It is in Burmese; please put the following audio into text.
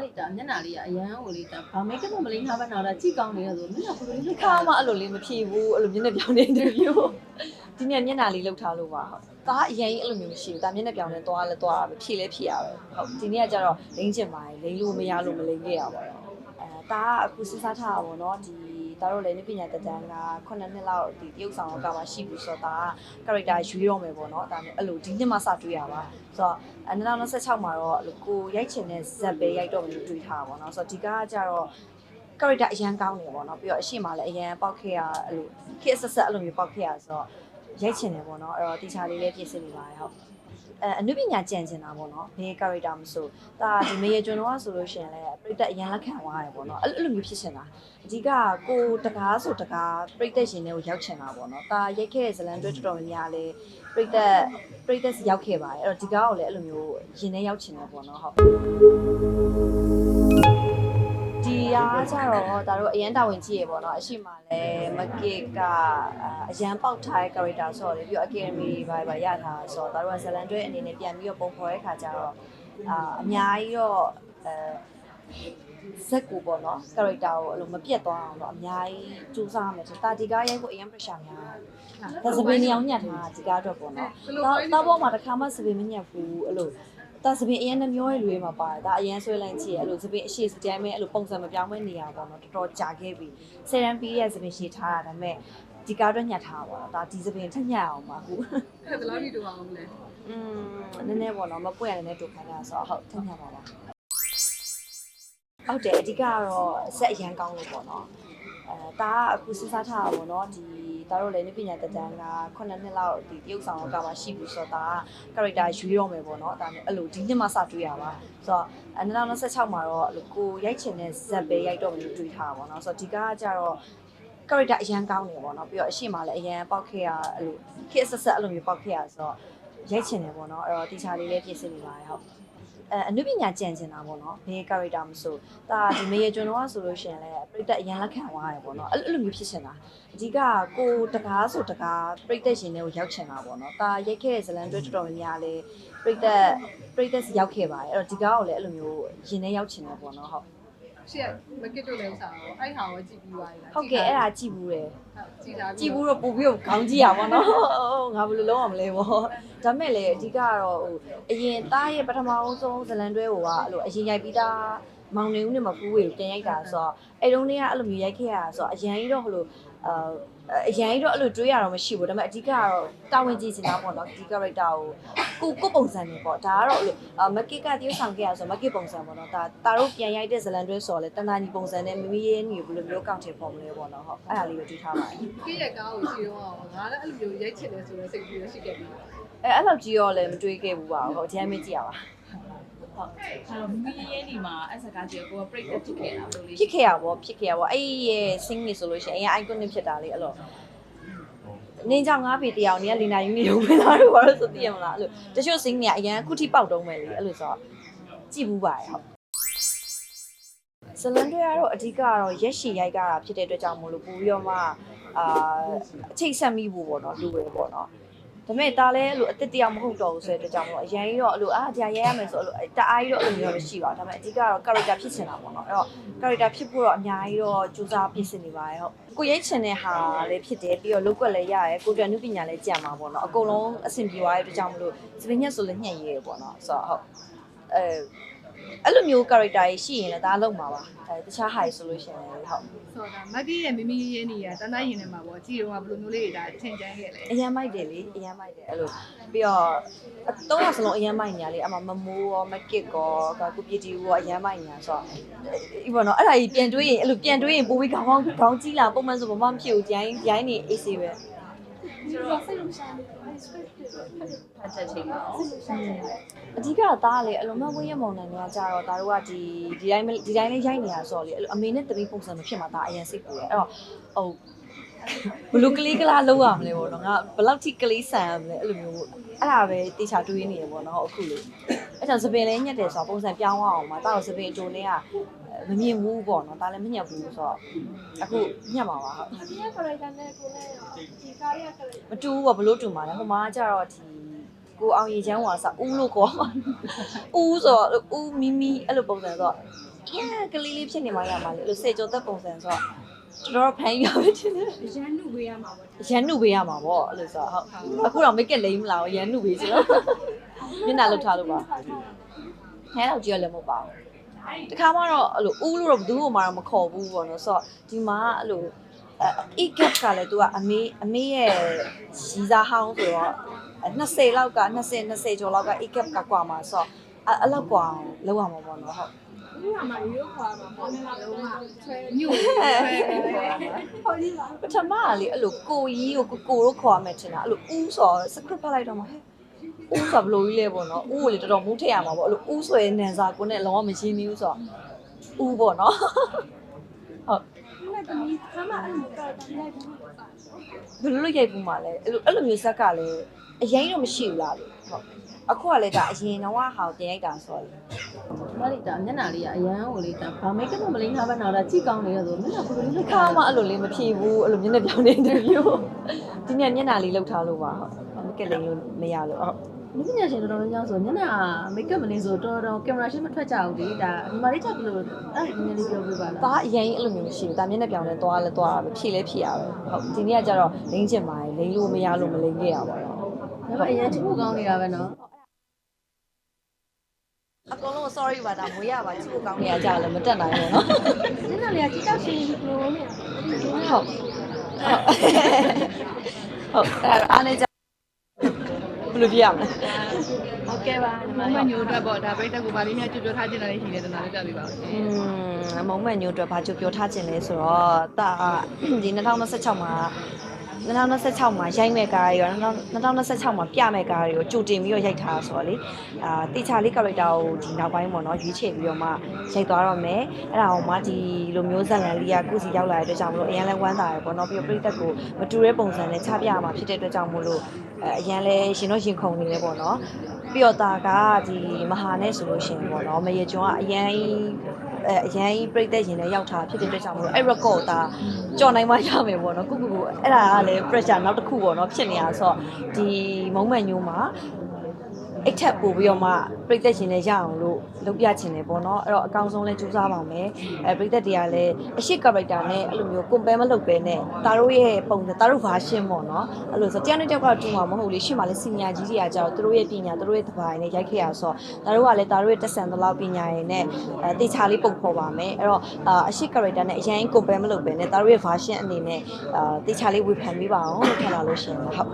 အဲ့ဒီဒါမျက်နှာလေးကအရန်ကိုလေးဒါဘာမိတ်ကပ်မလေးထားပါတော့ဒါကြည့်ကောင်းနေရဆိုမျက်နှာဘယ်လိုလေးခါမှအဲ့လိုလေးမဖြေဘူးအဲ့လိုမျက်နှာပြောင်းနေတယ်ပြို့ဒီနေ့မျက်နှာလေးလောက်ထားလို့ပါဟုတ်ဒါအရင်ကြီးအဲ့လိုမျိုးမရှိဘူးဒါမျက်နှာပြောင်းနေသွားလဲသွားတာပဲဖြေလဲဖြေရပဲဟုတ်ဒီနေ့ကကျတော့လိမ့်ချင်ပါတယ်လိမ့်လို့မရလို့မလိမ့်ခဲ့ရပါတော့အဲဒါကအခုစဉ်းစားထားတာပေါ့နော်ဒီ ဒါတော့လည်းပညာတက်တန်းက9နှစ်လောက်ဒီတရုပ်ဆောင်ကမှရှိဘူးဆိုတော့ဒါက character ရွေးတော့မယ်ပေါ့နော်ဒါမျိုးအဲ့လိုဒီနှစ်မှစတွေးရပါဆိုတော့အဲ2026မှာတော့အဲ့လိုကိုရိုက်ချင်တဲ့ဇက်ပဲရိုက်တော့မယ်လို့တွေးထားတာပေါ့နော်ဆိုတော့ဒီကကကျတော့ character အရန်ကောင်းနေပေါ့နော်ပြီးတော့အရှိမလည်းအရန်ပေါက်ခဲ့ရအဲ့လိုခက်ဆက်ဆက်အဲ့လိုမျိုးပေါက်ခဲ့ရဆိုတော့ရိုက်ချင်တယ်ပေါ့နော်အဲ့တော့တီချာလေးလည်းပြင်ဆင်နေပါတယ်ဟုတ် အဲအနုပညာကြံချင်တာပေါ့နော်ဘယ် character မဆိုဒါဒီမေရကျွန်တော်ကဆိုလို့ရှိရင်လည်းပြိတက်အရန်လက်ခံသွားတယ်ပေါ့နော်အဲ့လိုမျိုးဖြစ်ချင်တာအဓိကကိုတကားဆိုတကားပြိတက်ရှင်တွေကိုရောက်ချင်တာပေါ့နော်ဒါရိုက်ခဲ့တဲ့ဇလန်တွဲတော်တော်များများလည်းပြိတက်ပြိတက်စီရောက်ခဲ့ပါတယ်အဲ့တော့ဒီကားကိုလည်းအဲ့လိုမျိုးရင်ထဲရောက်ချင်တယ်ပေါ့နော်ဟုတ် တော့ဒါတို့အရန်တာဝန်ကြီးရေပေါ့နော်အရှိမလဲမကစ်ကအရန်ပေါက်ထားတဲ့ character ဆိုတော့လေပြီးတော့ academy ဘာဘာရထားဆိုတော့ဒါတို့ကဇလန်တွဲအနေနဲ့ပြန်ပြီးတော့ပုံဖော်တဲ့ခါကျတော့အာအများကြီးတော့အဲဇက်ကူပေါ့နော် character ကိုအဲ့လိုမပြတ်သွားအောင်တော့အများကြီးစူးစမ်းမယ်ဆိုတာဒီကားရိုက်ဖို့အရန် pressure များတယ်ဒါစပင်းညောင်းညက်ထားတာဒီကားအတွက်ပေါ့နော်တော့တော့ဘောမှာတစ်ခါမှစပင်းမညက်ဘူးအဲ့လို ဒါစပင်အရင်နှမျောရဲ့လွေမှာပါတယ်ဒါအရင်ဆွဲလိုက်ကြည့်ရအဲ့လိုစပင်အရှိစတိုင်းမဲ့အဲ့လိုပုံစံမပြောင်းမဲနေရပါတော့တော်တော်ကြာခဲ့ပြီဆယ်ရန်ပြီးရဲ့စပင်ရှည်ထားတာဒါပေမဲ့ဒီကားတော့ညှက်ထားပါတော့ဒါဒီစပင်ထက်ညှက်အောင်ပါခုအဲ့ဒါလောက်ဒီတော့အောင်လဲอืมနည်းနည်းပေါ့နော်မပွင့်ရနည်းနည်းတူခိုင်းတာဆိုတော့ဟုတ်ထက်ညှက်ပါပါဟုတ်တယ်အဓိကကတော့ဆက်အရန်ကောင်းလို့ပေါ့နော်အဲဒါကအခုစဉ်းစားထားတာပေါ့နော်ဒီ ဒါတို့လည်းပညာတက်တန်းက9နှစ်လောက်ဒီတရုပ်ဆောင်ကမှရှိဘူးဆိုတော့ဒါက character ရွေးတော့မယ်ပေါ့နော်ဒါမျိုးအဲ့လိုဒီနှစ်မှစတွေးရပါဆိုတော့အဲ2026မှာတော့အဲ့လိုကိုရိုက်ချင်တဲ့ဇက်ပဲရိုက်တော့မယ်လို့တွေးထားတာပေါ့နော်ဆိုတော့ဒီကားကကြတော့ character အရန်ကောင်းနေပေါ့နော်ပြီးတော့အရှိမလည်းအရန်ပေါက်ခဲ့ရအဲ့လိုခက်ဆက်ဆက်အဲ့လိုမျိုးပေါက်ခဲ့ရဆိုတော့ရိုက်ချင်တယ်ပေါ့နော်အဲ့တော့တီချာလေးလည်းပြင်ဆင်နေပါတယ်ဟုတ် အဲအနုပညာကြံချင်တာပေါ့နော်ဘယ် character မဆိုဒါဒီမေရကျွန်တော်ကဆိုလို့ရှိရင်လည်းပြိတက်အရန်လက်ခံသွားတယ်ပေါ့နော်အဲ့လိုမျိုးဖြစ်ချင်တာအဓိကကိုတကားဆိုတကားပြိတက်ရှင်တွေကိုရောက်ချင်တာပေါ့နော်ဒါရိုက်ခဲ့တဲ့ဇလန်တွဲတော်တော်များများလည်းပြိတက်ပြိတက်စီရောက်ခဲ့ပါတယ်အဲ့တော့ဒီကားကိုလည်းအဲ့လိုမျိုးရင်ထဲရောက်ချင်တယ်ပေါ့နော်ဟုတ် ရှေ့မကစ်တို့လည်းဥစားတော့အဲ့ဟာကိုကြည့်ပြီးသွားပြီလားဟုတ်ကဲ့အဲ့ဒါကြည့်ဘူးတယ်ကြည့်တာကြည့်ဘူးတော့ပို့ပြီးတော့ခေါင်းကြည့်ရပါတော့ငါဘယ်လိုလုပ်အောင်မလဲပေါ့ဒါမဲ့လေအဓိကကတော့ဟိုအရင်သားရဲ့ပထမဆုံးဇလန်တွဲဟိုကအဲ့လိုအရင်ရိုက်ပြီးသား မောင်နေဦးနဲ့မကူဝေကိုပြန်ရိုက်တာဆိုတော့အဲ့တုန်းကအဲ့လိုမျိုးရိုက်ခဲ့ရတာဆိုတော့အရန်ကြီးတော့ဟိုလိုအာအရန်ကြီးတော့အဲ့လိုတွေးရတော့မရှိဘူးဒါပေမဲ့အဓိကကတော့တာဝန်ကြီးချင်တာပေါ့နော်ဒီ character ကိုကိုကိုပုံစံနေပေါ့ဒါကတော့အဲ့လိုမက်ကစ်ကတရုပ်ဆောင်ခဲ့ရဆိုမက်ကစ်ပုံစံပေါ့နော်ဒါတာတို့ပြန်ရိုက်တဲ့ဇလန်တွဲဆိုတော့လေတန်တာညီပုံစံနဲ့မမီရဲ့ညီကိုဘယ်လိုမျိုးကောက်ထည့်ပေါ်မလဲပေါ့နော်ဟုတ်အဲ့ဒါလေးပဲတွေးထားပါတယ်ကစ်ရဲ့ကားကိုကြည့်တော့ငါလည်းအဲ့လိုမျိုးရိုက်ချင်တယ်ဆိုတော့စိတ်ကြီးရရှိခဲ့ပြီအဲအဲ့လောက်ကြီးရောလည်းမတွေးခဲ့ဘူးပါဟုတ်ဒီအမ်းမကြည့်ရပါ အဲ့တော့မိမိရဲ့ဒီမှာအစကားကြီးကိုက break ဖြစ်ခဲ့တာလို့လေးဖြစ်ခဲ့ရပါဖြစ်ခဲ့ရပါအဲ့ဒီရဲ့ sing နေဆိုလို့ရှိရင်အရင် iconic ဖြစ်တာလေအဲ့လိုနင်းကြောင့်ငါးပေတယောက်နေကလီနာယူနေရုံပဲလားလို့ဘာလို့ဆိုသိရမလားအဲ့လိုတချို့ sing နေကအရင်အခုထိပေါက်တုံးပဲလေအဲ့လိုဆိုတော့ကြည့်ဘူးပါရဲ့ဟုတ်ဇလန်တွေကတော့အဓိကကတော့ရက်ရှည်ရိုက်ကြတာဖြစ်တဲ့အတွက်ကြောင့်မို့လို့ပို့ပြီးတော့မှအာအချိတ်ဆက်မိဖို့ပေါ့နော်လူပဲပေါ့နော် ဒါပေမဲ့ဒါလည်းအဲ့လိုအစ်စ်တရားမဟုတ်တော့ဘူးဆိုတဲ့အတွက်ကြောင့်မို့လို့အရင်ကြီးတော့အဲ့လိုအာကြာရဲရမယ်ဆိုအဲ့လိုတအားကြီးတော့အဲ့လိုမျိုးမရှိပါဘူးဒါပေမဲ့အဓိကတော့ character ဖြစ်ချင်တာပေါ့နော်အဲ့တော့ character ဖြစ်ဖို့တော့အများကြီးတော့ကြိုးစားပြင်ဆင်နေပါတယ်ဟုတ်ကိုရိတ်ချင်တဲ့ဟာလည်းဖြစ်တယ်ပြီးတော့လုတ်ကွက်လည်းရတယ်ကိုယ်တော်နုပညာလည်းကြံမှာပေါ့နော်အကုန်လုံးအဆင်ပြေသွားတဲ့အတွက်ကြောင့်မလို့စပင်းညက်ဆိုလည်းညှက်ရဲပေါ့နော်ဆိုတော့ဟုတ်အဲ အဲ့လိုမျိုး character ကြီးရှိရင်လည်းဒါလုံးမှာပါအဲတခြား high ဆိုလို့ရှိရင်လည်းဟုတ်ဆိုတော့မက်ကစ်ရဲ့မိမိရဲ့နေရတန်းတန်းရင်ထဲမှာပေါ့ကြည့်တော့ဘယ်လိုမျိုးလေးတွေဒါထင်ကြမ်းခဲ့လဲအရန်မိုက်တယ်လေအရန်မိုက်တယ်အဲ့လိုပြီးတော့အသုံးရစလုံးအရန်မိုက်ညာလေအမမမိုးရောမကစ်ကောကကုပီတီရောအရန်မိုက်ညာဆိုတော့ဒီပေါ့နော်အဲ့ဒါကြီးပြန်တွေးရင်အဲ့လိုပြန်တွေးရင်ပိုပြီးခေါင်းခေါင်းခေါင်းကြီးလာပုံမှန်ဆိုဘာမှမဖြစ်ဘူးဂျိုင်းဂျိုင်းနေ AC ပဲဆိုတော့ ဖတ်ချက်ချိန်ပါအောင်အဓိကသားလေအလုံးမဝင်းရမောင်နိုင်ကကြတော့ဒါတို့ကဒီဒီတိုင်းဒီတိုင်းလေးရိုက်နေတာဆိုတော့လေအဲ့လိုအမေနဲ့တမီးပုံစံမဖြစ်မှာဒါအရင်စိတ်ပူတယ်အဲ့တော့ဟိုဘလူးကလေးကလားလောက်ရမလဲပေါ့နော်ငါဘယ်လောက်ထိကလေးဆန်ရမလဲအဲ့လိုမျိုးအဲ့ဒါပဲတေချာတွေးနေရပေါ့နော်အခုလေ အဲ့တော့စပင်လေးညက်တယ်ဆိုတော့ပုံစံပြောင်းအောင်မှာဒါတော့စပင်အကျိုးလေးကမမြင်ဘူးပေါ့နော်ဒါလည်းမညက်ဘူးဆိုတော့အခုညက်မှာပါဟုတ်ဒီက character နဲ့ကိုလည်းဒီကားရဲ့ character မတူဘူးပေါ့ဘလို့တူမှာလဲဟိုမှာကျတော့ဒီကိုအောင်ရီချမ်းဝါစဦးလို့ခေါ်မှာဦးဆိုတော့ဦးမီမီအဲ့လိုပုံစံဆိုတော့ရကလေးလေးဖြစ်နေမှရမှာလေအဲ့လိုစေကြောသက်ပုံစံဆိုတော့ တော်တော်ဖမ်းရပဲတင်တယ်ရန်နုပေးရမှာပေါ့ရန်နုပေးရမှာပေါ့အဲ့လိုဆိုတော့ဟုတ်အခုတော့မိတ်ကလိမ့်မလားရန်နုပေးစီတော့မျက်နှာလှုပ်ထားလို့ပါခဲတော့ကြည့်ရလည်းမဟုတ်ပါဘူးတခါမှတော့အဲ့လိုဦးလို့တော့ဘယ်သူ့ကိုမှတော့မခေါ်ဘူးပေါ့နော်ဆိုတော့ဒီမှာအဲ့လိုအဲ e-gap ကလည်း तू ကအမေအမေရဲ့ရီစားဟောင်းဆိုတော့20လောက်က20 20ကျော်လောက်က e-gap ကကွာမှာဆိုတော့အဲ့အဲ့လောက်ကွာလောက်ရမှာပေါ့နော်ဟုတ် ဒီမှာရိုးခွာမှာပေါ့နော်လုံးဝဆွဲညို့ဆွဲပြီးခေါ်ရမှာဟောဒီမှာပထမကလေအဲ့လိုကိုကြီးကိုကိုကိုတို့ခေါ်ရမယ်ထင်တာအဲ့လိုဦးဆို script ဖတ်လိုက်တော့မှဟဲ့ဦးဆိုဘယ်လိုကြီးလဲပေါ့နော်ဦးကိုလေတော်တော်မူးထည့်ရမှာပေါ့အဲ့လိုဦးဆိုရဲ့နန်စာကိုနဲ့လုံးဝမရှင်းဘူးဆိုတော့ဦးပေါ့နော်ဟုတ်ဒီမှာတမီးခါမှအဲ့လိုကတော့တမီးလိုက်ဘူးပေါ့ပါဘယ်လိုလုပ်ရိုက်ဘူးမှလဲအဲ့လိုအဲ့လိုမျိုးဇက်ကလည်းအရင်တော့မရှိဘူးလားလို့ဟုတ် အခုကလည်းဒါအရင်တော့ဟာကိုတင်ရိုက်တာဆိုတော့လေမလေးတာမျက်နှာလေးကအရန်ကိုလေးတာဘာမိတ်ကပ်မလိမ့်ထားပဲနောက်တာကြည့်ကောင်းနေရဆိုမျက်နှာဘယ်လိုလေးတစ်ခါမှအဲ့လိုလေးမဖြေဘူးအဲ့လိုမျက်နှာပြောင်းနေတယ်ပြို့ဒီနေ့မျက်နှာလေးလှုပ်ထားလို့ပါဟုတ်မကက်လိန်လို့မရလို့ဟုတ်လူပညာရှင်တော်တော်များများဆိုမျက်နှာမိတ်ကပ်မလေးဆိုတော်တော်ကင်မရာရှင်းမထွက်ကြဘူးလေဒါဒီမှာလေးချက်ဘယ်လိုအဲ့ဒါနည်းနည်းလေးပြောပြပါလားဒါအရင်အဲ့လိုမျိုးမရှိဘူးဒါမျက်နှာပြောင်းလဲသွားလဲသွားတာပဲဖြည့်လဲဖြည့်ရပဲဟုတ်ဒီနေ့ကကျတော့လိမ့်ချင်ပါတယ်လိမ့်လို့မရလို့မလိမ့်ခဲ့ရပါတော့ဒါပေမဲ့အရင်ချစ်ဖို့ကောင်းနေတာပဲနော်အ ကုန်လုံး sorry ပါဒါမွေးရပါချစ်ဖို့ကောင်းနေရကြလည်းမတက်နိုင်ဘူးနော်နင်းနာလေးကကြီးတောက်ရှင်ကြီးဘလိုလုံးနေဟုတ်ဟုတ်အဲ့အားနေကြဘယ်လိုပြရမလဲဟုတ်ကဲ့ပါညီမမညိုအတွက်ပေါ့ဒါပြိတက်ကိုဗာလေးများကြွပြောထားခြင်းလည်းရှိတယ်တနာလေးကြပြပါဦးအင်းမုံမညိုအတွက်ဗာကြွပြောထားခြင်းလဲဆိုတော့တာဒီ2026မှာ 2026မှာရိုက်မဲ့ကားရော2026မှာပြမဲ့ကားတွေကိုကြိုတင်ပြီးတော့ရိုက်ထားတာဆိုတော့လေအာတေချာလေး character ကိုဒီနောက်ပိုင်းပေါ့နော်ရွေးချယ်ပြီးတော့မှရိုက်သွားတော့မယ်အဲ့ဒါကိုမှဒီလိုမျိုးဇာတ်လမ်းလေးကကိုယ့်စီရောက်လာတဲ့အတွက်ကြောင့်မလို့အရင်လဲဝမ်းသာရယ်ပေါ့နော်ပြီးတော့ပြိသက်ကိုမတူတဲ့ပုံစံနဲ့ချပြရမှာဖြစ်တဲ့အတွက်ကြောင့်မလို့အဲအရင်လဲရှင်တော့ရင်ခုန်နေတယ်ပေါ့နော်ပြီးတော့တာကဒီမဟာနဲ့ဆိုလို့ရှိရင်ပေါ့နော်မရေကျွန်းကအရင်အဲအရင်ပြိသက်ရင်လည်းရောက်ထားဖြစ်တဲ့အတွက်ကြောင့်မလို့အဲ့ record တာကြော်နိုင်မှရမယ်ပေါ့နော်ကုကုကိုအဲ့ဒါကလည်း pressure နောက်တစ်ခုပေါ့နော်ဖြစ်နေတာဆိုတော့ဒီမုံမှန်ညိုးမှာ အိတ်ထက်ပို့ပြီးတော့မှပြိသက်ရှင်လည်းရအောင်လို့လုပ်ပြချင်တယ်ပေါ့နော်အဲ့တော့အကောင်းဆုံးလဲစူးစမ်းပါမယ်အဲပြိသက်တွေကလည်းအရှိ character နဲ့အဲ့လိုမျိုး compare မလုပ်ပဲနဲ့တာတို့ရဲ့ပုံစံတာတို့ version ပေါ့နော်အဲ့လိုဆိုတရားနဲ့တယောက်ကတူမှာမဟုတ်လေရှေ့မှာလည်း senior ကြီးတွေကကြောက်သူတို့ရဲ့ပညာသူတို့ရဲ့တပိုင်းနဲ့ရိုက်ခဲ့ရဆိုတော့တာတို့ကလည်းတာတို့ရဲ့တက်ဆန်သလောက်ပညာရည်နဲ့အဲတေချာလေးပုံဖော်ပါမယ်အဲ့တော့အာအရှိ character နဲ့အရင် compare မလုပ်ပဲနဲ့တာတို့ရဲ့ version အနေနဲ့အာတေချာလေးဝေဖန်ပေးပါအောင်လို့ထပ်လာလို့ရှိရင်ဟုတ်